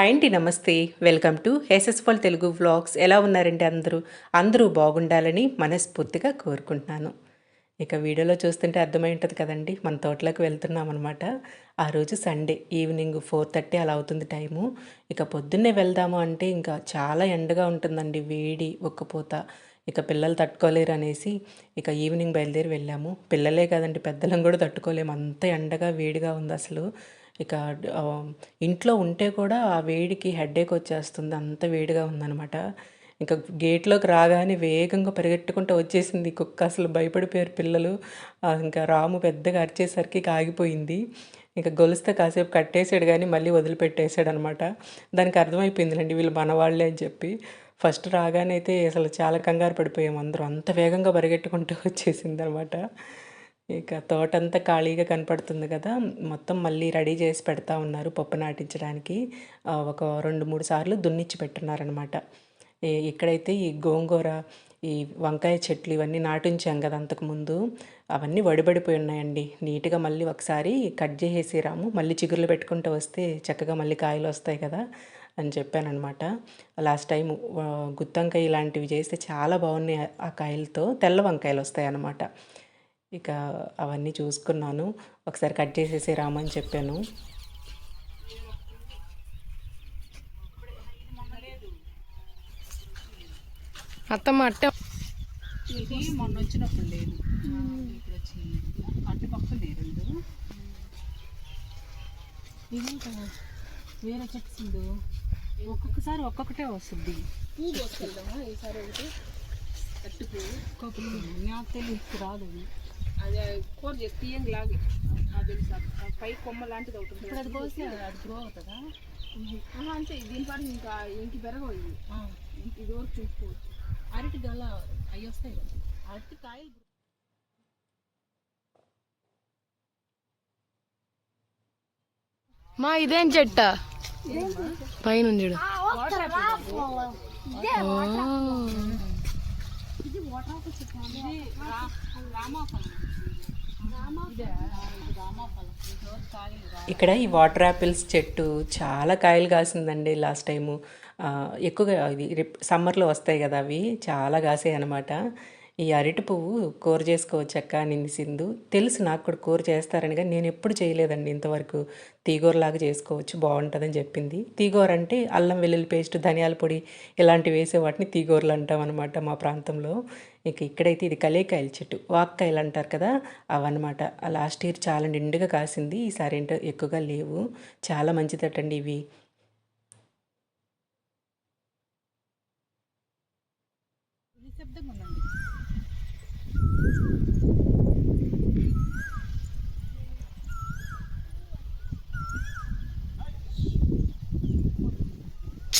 Hi అండి నమస్తే. Welcome to ఎస్ఎస్ఫల్ తెలుగు వ్లాగ్స్. ఎలా ఉన్నారండి అందరూ? అందరూ బాగుండాలని మనస్ఫూర్తిగా కోరుకుంటున్నాను. ఇక వీడియోలో చూస్తుంటే అర్థమై ఉంటుంది కదండి మన తోటలోకి వెళ్తున్నాం అనమాట ఆ రోజు సండే ఈవినింగ్ ఫోర్ థర్టీ అలా అవుతుంది టైము. ఇక పొద్దున్నే వెళ్దాము అంటే ఇంకా చాలా ఎండగా ఉంటుందండి వేడి ఒక్కపోత ఇక పిల్లలు తట్టుకోలేరు అనేసి ఇక ఈవినింగ్ బయలుదేరి వెళ్ళాము. పిల్లలే కదండి పెద్దలను కూడా తట్టుకోలేము. అంత ఎండగా వేడిగా ఉంది అసలు. ఇక ఇంట్లో ఉంటే కూడా ఆ వేడికి హెడేక్ వచ్చేస్తుంది. అంత వేడిగా ఉందన్నమాట. ఇంకా గేట్లోకి రాగానే వేగంగా పరిగెట్టుకుంటూ వచ్చేసింది. కుక్క అసలు భయపడిపోయారు పిల్లలు. ఇంకా రాము పెద్దగా అరిచేసరికి ఆగిపోయింది. ఇంకా గొలుస్తే కాసేపు కట్టేసాడు కానీ మళ్ళీ వదిలిపెట్టేసాడు అనమాట దానికి అర్థమైపోయిందిలేండి వీళ్ళు మనవాళ్ళే అని చెప్పి. ఫస్ట్ రాగానే అయితే అసలు చాలా కంగారు పడిపోయాం అందరూ. అంత వేగంగా పరిగెట్టుకుంటూ వచ్చేసింది అనమాట ఇక తోటంతా ఖాళీగా కనపడుతుంది కదా. మొత్తం మళ్ళీ రెడీ చేసి పెడతా ఉన్నారు పప్పు నాటించడానికి. ఒక రెండు మూడు సార్లు దున్నిచ్చి పెట్టున్నారనమాట ఇక్కడైతే ఈ గోంగూర ఈ వంకాయ చెట్లు ఇవన్నీ నాటించాం కదా అంతకుముందు అవన్నీ వడిబడిపోయి ఉన్నాయండి. నీట్గా మళ్ళీ ఒకసారి కట్ చేసేసి రాము. మళ్ళీ చిగుర్లు పెట్టుకుంటూ వస్తే చక్కగా మళ్ళీ కాయలు వస్తాయి కదా అని చెప్పానమాట లాస్ట్ టైం గుత్తంకాయ ఇలాంటివి చేస్తే చాలా బాగున్నాయి ఆ కాయలతో. తెల్ల వంకాయలు వస్తాయి అన్నమాట ఇక అవన్నీ చూసుకున్నాను. ఒకసారి కట్ చేసేసి రామని చెప్పాను. అత్తమ్మ అట్టే ఇది మొన్న వచ్చినప్పుడు లేదు. ఇప్పుడు వచ్చింది. అటు పక్కలు రెండు. ఇదేంటో వేరే చెట్టు సింధు ఒక్కొక్కసారి ఒక్కొక్కటే వస్తుంది. పువ్వు పోసుకెళ్దామా ఈసారి ఒకటి కట్టు పువ్వు నాకు తెలియదు రాదు అది కూర చేసి తీయంగా లాగి. అది పై కొమ్మ లాంటిది అవుతుంది ఇప్పుడు అది కోసి అది గ్రో అవుతుందా అంతే. దీని పాటు ఇంకా ఇంటి పెరగవు ఇది ఇది వరకు చూసుకోవచ్చు. అరటి గల అవి వస్తాయి కదా. అరటి కాయలు మా ఇదేం చెట్ట? పైన చూడు. ఇది ఇది రామాఫలం ఇది కాయలు రా ఇక్కడ ఈ వాటర్ యాపిల్స్ చెట్టు చాలా కాయలు కాసిందండి లాస్ట్ టైము. ఎక్కువగా ఇది రిప్ సమ్మర్లో వస్తాయి కదా అవి. చాలా కాసాయి అనమాట ఈ అరటి పువ్వు కూర చేసుకోవచ్చు అక్క నిన్ను సింధు. తెలుసు నాకు కూడా కూర చేస్తారనిగా నేను ఎప్పుడు చేయలేదండి ఇంతవరకు. తీగూరలాగా చేసుకోవచ్చు బాగుంటుందని చెప్పింది. తీగూర అంటే అల్లం వెల్లుల్లి పేస్ట్ ధనియాల పొడి ఇలాంటివి వేసే వాటిని తీగూరలు అంటాం అనమాట మా ప్రాంతంలో. ఇక ఇక్కడైతే ఇది కలేకాయల చెట్టు వాక్కాయలు అంటారు కదా అవన్నమాట. లాస్ట్ ఇయర్ చాలా నిండుగా కాసింది ఈసారి ఏంటో ఎక్కువగా లేవు. చాలా మంచిదటండి ఇవి. నిశ్శబ్దంగా ఉండండి మన పైకి నగ్గింది అక్కడ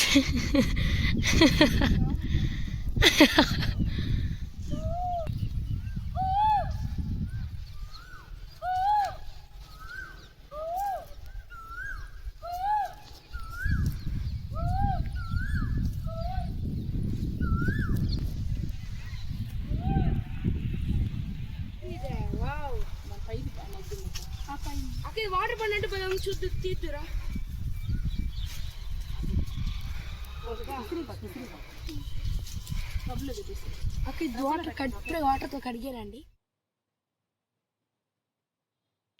వాటర్ పడినట్టు పోదాం చూద్దు తీద్దురా అక్కడ వాటర్ కట్ వాటర్తో కడిగానండి.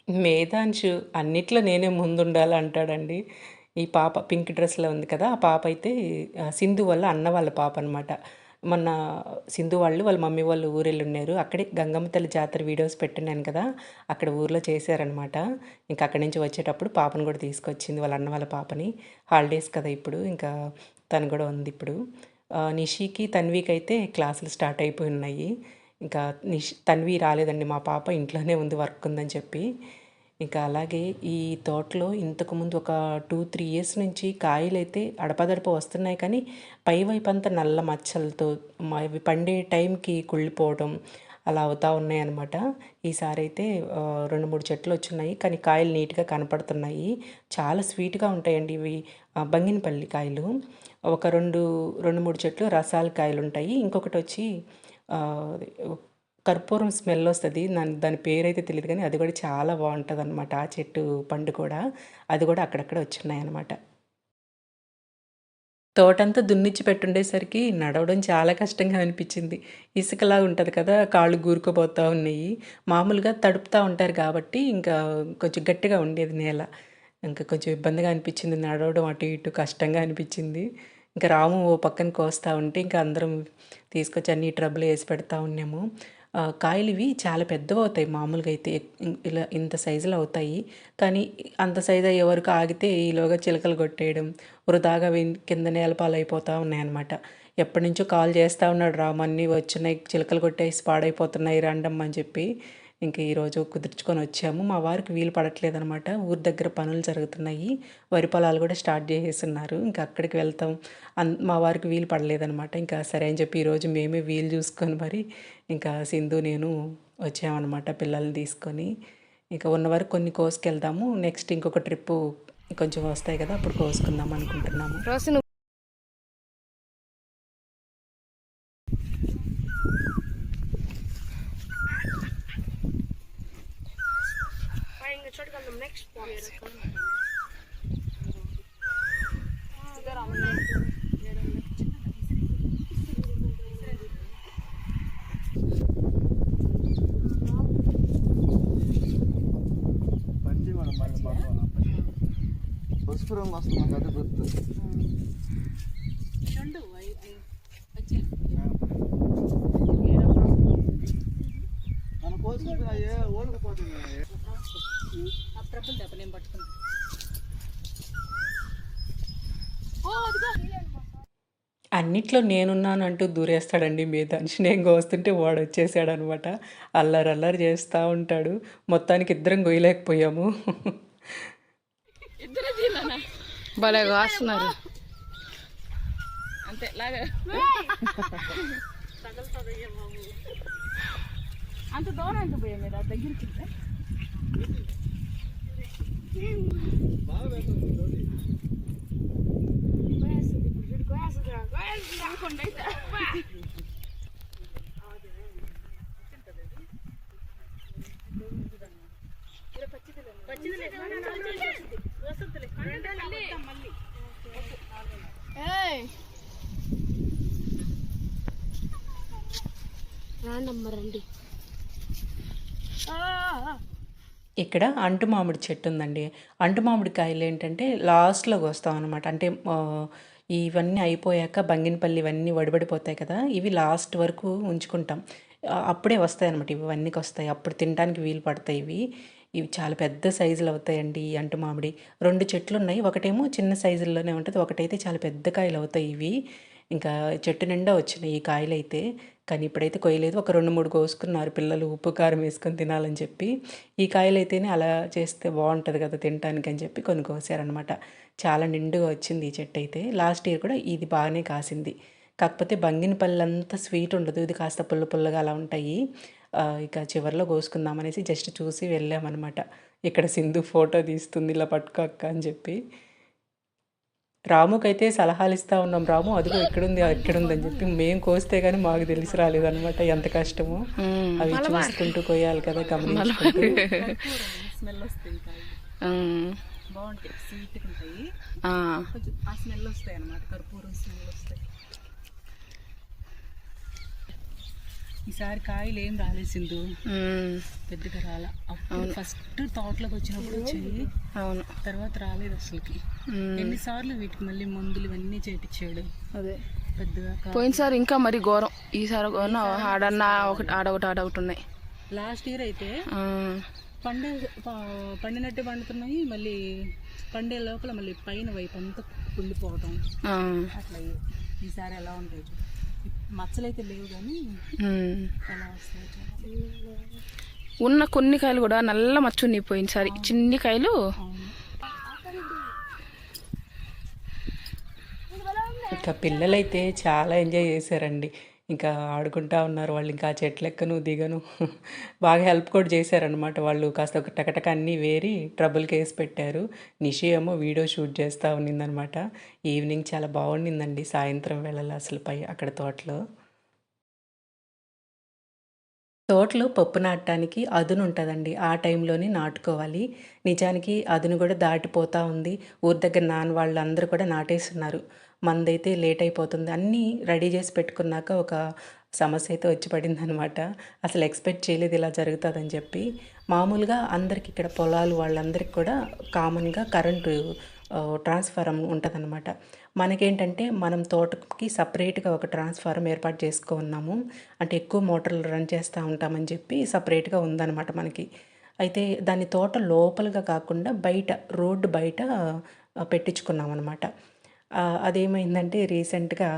మేధాంశు అన్నిట్లో నేనే ముందుండాలంటాడండి. ఈ పాప పింక్ డ్రెస్లో ఉంది కదా ఆ పాప అయితే సింధు వల్ల అన్న వాళ్ళ పాప అనమాట మొన్న సింధు వాళ్ళు వాళ్ళ మమ్మీ వాళ్ళు ఊరెళ్ళి ఉన్నారు అక్కడే గంగమ్మ తల్లి జాతర వీడియోస్ పెట్టినాను కదా అక్కడ ఊర్లో చేశారనమాట ఇంకా అక్కడి నుంచి వచ్చేటప్పుడు పాపను కూడా తీసుకొచ్చింది వాళ్ళ అన్న వాళ్ళ పాపని. హాలిడేస్ కదా ఇప్పుడు ఇంకా తను కూడా ఉంది ఇప్పుడు. నిషికి తన్వికి అయితే క్లాసులు స్టార్ట్ అయిపోయి ఉన్నాయి ఇంకా నిష్ తన్వి రాలేదండి మా పాప ఇంట్లోనే ఉంది వర్క్ ఉందని చెప్పి. ఇంకా అలాగే ఈ తోటలో ఇంతకుముందు ఒక టూ త్రీ ఇయర్స్ నుంచి కాయలు అయితే అడపదడప వస్తున్నాయి కానీ పై వైపు అంతా నల్ల మచ్చలతో అవి పండే టైంకి కుళ్ళిపోవడం అలా అవుతూ ఉన్నాయి అనమాట ఈసారి అయితే రెండు మూడు చెట్లు వచ్చున్నాయి కానీ కాయలు నీట్గా కనపడుతున్నాయి. చాలా స్వీట్గా ఉంటాయండి ఇవి. బంగినపల్లి కాయలు. ఒక రెండు రెండు మూడు చెట్లు రసాల కాయలు ఉంటాయి ఇంకొకటి వచ్చి కర్పూరం స్మెల్ వస్తుంది. దాని దాని పేరైతే తెలియదు కానీ అది కూడా చాలా బాగుంటుంది అనమాట ఆ చెట్టు పండు కూడా. అది కూడా అక్కడక్కడ వచ్చినాయి అనమాట తోటంతా దున్నిచ్చి పెట్టుండేసరికి నడవడం చాలా కష్టంగా అనిపించింది. ఇసుకలా ఉంటుంది కదా కాళ్ళు గూరుకుపోతూ ఉన్నాయి. మామూలుగా తడుపుతూ ఉంటారు కాబట్టి ఇంకా కొంచెం గట్టిగా ఉండేది నేల. ఇంకా కొంచెం ఇబ్బందిగా అనిపించింది నడవడం అటు ఇటు కష్టంగా అనిపించింది. ఇంకా రాము ఓ పక్కన కోస్తూ ఉంటే ఇంకా అందరం తీసుకొచ్చి అన్ని ట్రబుల్ వేసి పెడతా ఉన్నాము. కాయలు ఇవి చాలా పెద్దవి అవుతాయి మామూలుగా అయితే ఇలా ఇంత సైజులో అవుతాయి. కానీ అంత సైజు అయ్యే వరకు ఆగితే ఈలోగా చిలకలు కొట్టేయడం వృధాగా కింద నేలపాలైపోతూ అయిపోతూ ఉన్నాయన్నమాట. ఎప్పటి నుంచో కాల్ చేస్తూ ఉన్నాడు రామన్నీ వచ్చినాయి చిలకలు కొట్టేసి పాడైపోతున్నాయి రండమ్మని చెప్పి. ఇంకా ఈరోజు కుదుర్చుకొని వచ్చాము. మా వారికి వీలు పడట్లేదనమాట. ఊరి దగ్గర పనులు జరుగుతున్నాయి. వరి పొలాలు కూడా స్టార్ట్ చేసేస్తున్నారు. ఇంకా అక్కడికి వెళ్తాం. అన్ మా వారికి వీలు పడలేదనమాట. ఇంకా సరే అని చెప్పి ఈరోజు మేమే వీలు చూసుకొని మరి ఇంకా సింధు నేను వచ్చామన్నమాట పిల్లల్ని తీసుకొని. ఇంకా ఉన్న వరకు కొన్ని కోసుకెళ్దాము నెక్స్ట్ ఇంకొక ట్రిప్పు కొంచెం వస్తాయి కదా అప్పుడు కోసుకుందాం అనుకుంటున్నాము రోజు నువ్వు పంచి మనం మళ్ళీ పట్టుకోవాలి పసుపు రంగు వస్తుంది మాకు అది గుర్తు. మన అన్నిట్లో నేనున్నాను అంటూ దూరేస్తాడండి మీద నుంచి నేను కోస్తుంటే వాడు వచ్చేసాడు అనమాట అల్లరి అల్లరి చేస్తూ ఉంటాడు. మొత్తానికి ఇద్దరం గొయ్యలేకపోయాము. భలే కాస్తున్నారు అంతే లాగా. అంత పోయా మీరు? దగ్గరికి రాండమ్మ రండి ఇక్కడ అంటు మామిడి చెట్టు ఉందండి. అంటు మామిడి కాయలు ఏంటంటే లాస్ట్లోకి వస్తాం అనమాట అంటే ఇవన్నీ అయిపోయాక బంగినపల్లి ఇవన్నీ వడిబడిపోతాయి కదా ఇవి లాస్ట్ వరకు ఉంచుకుంటాం. అప్పుడే వస్తాయి అనమాట ఇవన్నీ వస్తాయి. అప్పుడు తినడానికి వీలు పడతాయి ఇవి. ఇవి చాలా పెద్ద సైజులు అవుతాయండి ఈ అంటు మామిడి. రెండు చెట్లు ఉన్నాయి. ఒకటేమో చిన్న సైజుల్లోనే ఉంటుంది. ఒకటైతే చాలా పెద్ద కాయలు అవుతాయి ఇవి. ఇంకా చెట్టు నిండా వచ్చినాయి ఈ కాయలు అయితే కానీ ఇప్పుడైతే కొయ్యలేదు. ఒక రెండు మూడు కోసుకున్నారు పిల్లలు ఉప్పు కారం వేసుకొని తినాలని చెప్పి. ఈ కాయలు అయితేనే అలా చేస్తే బాగుంటుంది కదా తినడానికి అని చెప్పి కొన్ని కోసారనమాట చాలా నిండుగా వచ్చింది ఈ చెట్టు అయితే. లాస్ట్ ఇయర్ కూడా ఇది బాగానే కాసింది. కాకపోతే బంగిన పళ్ళంతా స్వీట్ ఉండదు. ఇది కాస్త పుల్ల పుల్లగా అలా ఉంటాయి. ఇక చివరిలో కోసుకుందామనేసి జస్ట్ చూసి వెళ్ళామన్నమాట. ఇక్కడ సింధు ఫోటో తీస్తుంది ఇలా పట్టుకోక్క అని చెప్పి. రాముకైతే సలహాలు ఇస్తా ఉన్నాం. రాము అదిగో ఎక్కడుంది ఎక్కడుంది అని చెప్పి మేము కోస్తే కానీ మాకు తెలిసి రాలేదన్నమాట. ఎంత కష్టమో. అవి చూసుకుంటూ కొయ్యాలి కదా గమనించుకుంటూ. కాయలు బాగుంటాయి. ఉంటాయి. ఆ. స్మెల్ వస్తాయి అన్నమాట కర్పూరం స్మెల్ వస్తాయి. ఈసారి కాయలు ఏం రాలేదు సింధు. పెద్దగా రాల. అప్పుడు ఫస్ట్ తోటలోకి వచ్చినప్పుడు వచ్చాయి అవును. తర్వాత రాలేదు అసలుకి. ఎన్నిసార్లు వీటికి మళ్ళీ మందులు ఇవన్నీ చేపించాడు అదే. పెద్దగా పోయినసారి ఇంకా మరి ఘోరం. ఈసారి ఘోరం ఆడన్న ఒకటి ఆడొకటి ఆడొకటి ఉన్నాయి. లాస్ట్ ఇయర్ అయితే పండే పండినట్టే పండుతున్నాయి. మళ్ళీ పండే లోపల మళ్ళీ పైన వైపు అంతా కుళ్ళిపోవటం. అట్లా. ఈసారి ఎలా ఉంటాయి. మచ్చలైతే లేవు కానీ. ఉన్న కొన్ని కాయలు కూడా నల్ల మచ్చు ఉన్నాయి పోయినసారి చిన్ని కాయలు. ఇంకా పిల్లలైతే చాలా ఎంజాయ్ చేశారండి. ఇంకా ఆడుకుంటా ఉన్నారు. వాళ్ళు ఇంకా చెట్లెక్కను ఎక్కను దిగను. బాగా హెల్ప్ కూడా చేశారనమాట వాళ్ళు. కాస్త ఒక టకటక అన్నీ వేరి ట్రబుల్ కేసు పెట్టారు. నిషి ఏమో వీడియో షూట్ చేస్తూ ఉన్నిందనమాట ఈవినింగ్ చాలా బాగుండిందండి సాయంత్రం వేళలో అసలు పై అక్కడ తోటలో. తోటలో పప్పు నాటడానికి అదును ఉంటుందండి. ఆ టైంలోనే నాటుకోవాలి. నిజానికి అదును కూడా దాటిపోతూ ఉంది. ఊరి దగ్గర నాన్న వాళ్ళందరూ కూడా నాటేస్తున్నారు. మందైతే లేట్ అయిపోతుంది అన్నీ రెడీ చేసి పెట్టుకున్నాక ఒక సమస్య అయితే వచ్చి పడింది అనమాట అసలు ఎక్స్పెక్ట్ చేయలేదు ఇలా జరుగుతుందని చెప్పి. మామూలుగా అందరికి ఇక్కడ పొలాలు వాళ్ళందరికీ కూడా కామన్గా కరెంటు ట్రాన్స్ఫారం ఉంటుందన్నమాట. మనకేంటంటే మనం తోటకి సపరేట్గా ఒక ట్రాన్స్ఫారం ఏర్పాటు చేసుకున్నాము. అంటే ఎక్కువ మోటార్లు రన్ చేస్తూ ఉంటామని చెప్పి సపరేట్గా ఉందన్నమాట మనకి. అయితే దాని తోట లోపలగా కాకుండా బయట రోడ్డు బయట పెట్టించుకున్నాం అనమాట అదేమైందంటే రీసెంట్గా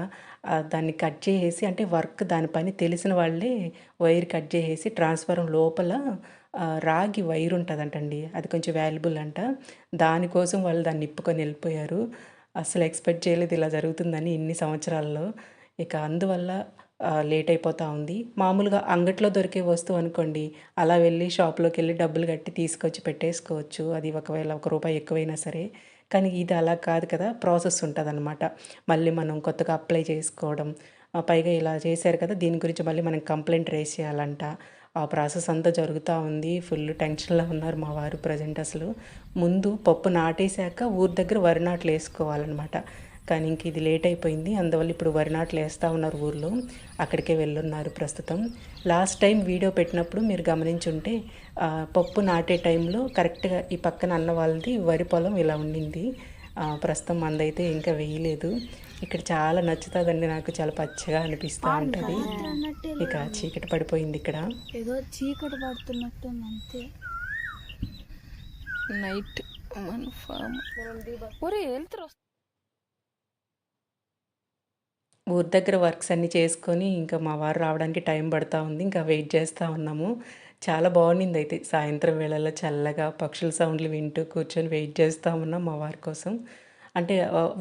దాన్ని కట్ చేసేసి అంటే వర్క్ దాని పని తెలిసిన వాళ్ళే వైర్ కట్ చేసేసి ట్రాన్స్ఫారం లోపల రాగి వైర్ ఉంటుందంటండి. అది కొంచెం వాల్యుబుల్ అంట. దానికోసం వాళ్ళు దాన్ని నిప్పుకొని వెళ్ళిపోయారు. అసలు ఎక్స్పెక్ట్ చేయలేదు ఇలా జరుగుతుందని ఇన్ని సంవత్సరాల్లో. ఇక అందువల్ల లేట్ అయిపోతూ ఉంది. మామూలుగా అంగట్లో దొరికే వస్తువు అనుకోండి అలా వెళ్ళి షాప్లోకి వెళ్ళి డబ్బులు కట్టి తీసుకొచ్చి పెట్టేసుకోవచ్చు. అది ఒకవేళ ఒక రూపాయి ఎక్కువైనా సరే. కానీ ఇది అలా కాదు కదా ప్రాసెస్ ఉంటుందన్నమాట. మళ్ళీ మనం కొత్తగా అప్లై చేసుకోవడం పైగా ఇలా చేశారు కదా దీని గురించి మళ్ళీ మనం కంప్లైంట్ రేస్ చేయాలంట. ఆ ప్రాసెస్ అంతా జరుగుతూ ఉంది ఫుల్ టెన్షన్లో ఉన్నారు మా వారు ప్రజెంట్ అసలు. ముందు పప్పు నాటేశాక ఊరి దగ్గర వరి నాట్లు వేసుకోవాలన్నమాట. కానీ ఇంక ఇది లేట్ అయిపోయింది. అందువల్ల ఇప్పుడు వరి నాట్లు వేస్తూ ఉన్నారు ఊర్లో. అక్కడికే వెళ్ళున్నారు ప్రస్తుతం. లాస్ట్ టైం వీడియో పెట్టినప్పుడు మీరు గమనించుంటే పప్పు నాటే టైంలో కరెక్ట్గా ఈ పక్కన అన్న వాళ్ళది వరి పొలం ఇలా ఉండింది. ప్రస్తుతం మందైతే ఇంకా వేయలేదు. ఇక్కడ చాలా నచ్చుతుందండి. నాకు చాలా పచ్చగా అనిపిస్తూ ఉంటుంది. ఇక చీకటి పడిపోయింది ఇక్కడ. ఏదో చీకటి పడుతున్నట్టు అంతే. నైట్ మన ఫామ్ ఒరే వెళ్తారు? ఊరి దగ్గర వర్క్స్ అన్నీ చేసుకొని ఇంకా మా వారు రావడానికి టైం పడుతూ ఉంది ఇంకా వెయిట్ చేస్తూ ఉన్నాము. చాలా బాగుండింది అయితే. సాయంత్రం వేళల్లో చల్లగా పక్షుల సౌండ్లు వింటూ కూర్చొని వెయిట్ చేస్తూ ఉన్నాం మా వారి కోసం. అంటే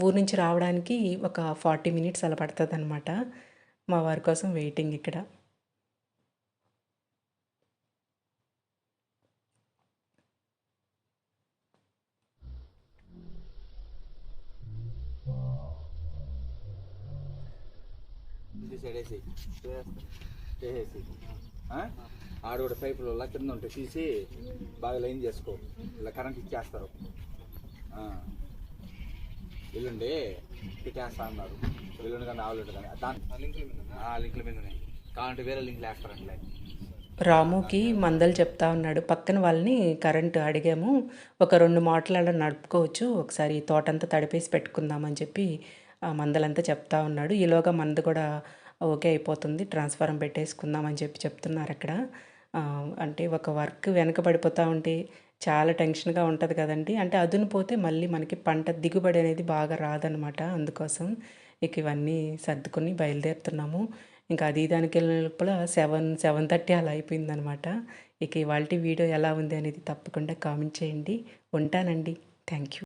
ఊరు నుంచి రావడానికి ఒక ఫార్టీ మినిట్స్ అలా పడుతుంది అనమాట మా వారి కోసం వెయిటింగ్ ఇక్కడ. ఆ? ఆడ కూడా పైపులు ఇలా కింద ఉంటే తీసి బాగా లైన్ చేసుకో. ఇలా కరెంట్ ఇచ్చేస్తారు. ఆ. ఎల్లుండి పెట్టేస్తా అన్నారు. ఎల్లుండి కానీ ఆవులుండి కానీ దాని లింకుల మీద ఉన్నాయి. కావాలంటే వేరే లింకులు వేస్తారంటలే. రాముకి మందలు చెప్తా ఉన్నాడు. పక్కన వాళ్ళని కరెంటు అడిగాము. ఒక రెండు మాటలు అలా నడుపుకోవచ్చు. ఒకసారి తోటంతా తడిపేసి పెట్టుకుందామని చెప్పి ఆ మందలంతా చెప్తా ఉన్నాడు. ఈలోగా మంద కూడా ఓకే అయిపోతుంది ట్రాన్స్ఫారం పెట్టేసుకుందామని చెప్పి చెప్తున్నారు అక్కడ. అంటే ఒక వర్క్ వెనకబడిపోతూ ఉంటే చాలా టెన్షన్గా ఉంటుంది కదండి. అంటే అదును పోతే మళ్ళీ మనకి పంట దిగుబడి అనేది బాగా రాదనమాట. అందుకోసం ఇక ఇవన్నీ సర్దుకొని బయలుదేరుతున్నాము. ఇంకా అది దానికి వెళ్ళిన లోపల సెవెన్ సెవెన్ థర్టీ అలా అయిపోయిందనమాట. ఇక ఇవాళ వీడియో ఎలా ఉంది అనేది తప్పకుండా కామెంట్ చేయండి. ఉంటానండి. Thank you.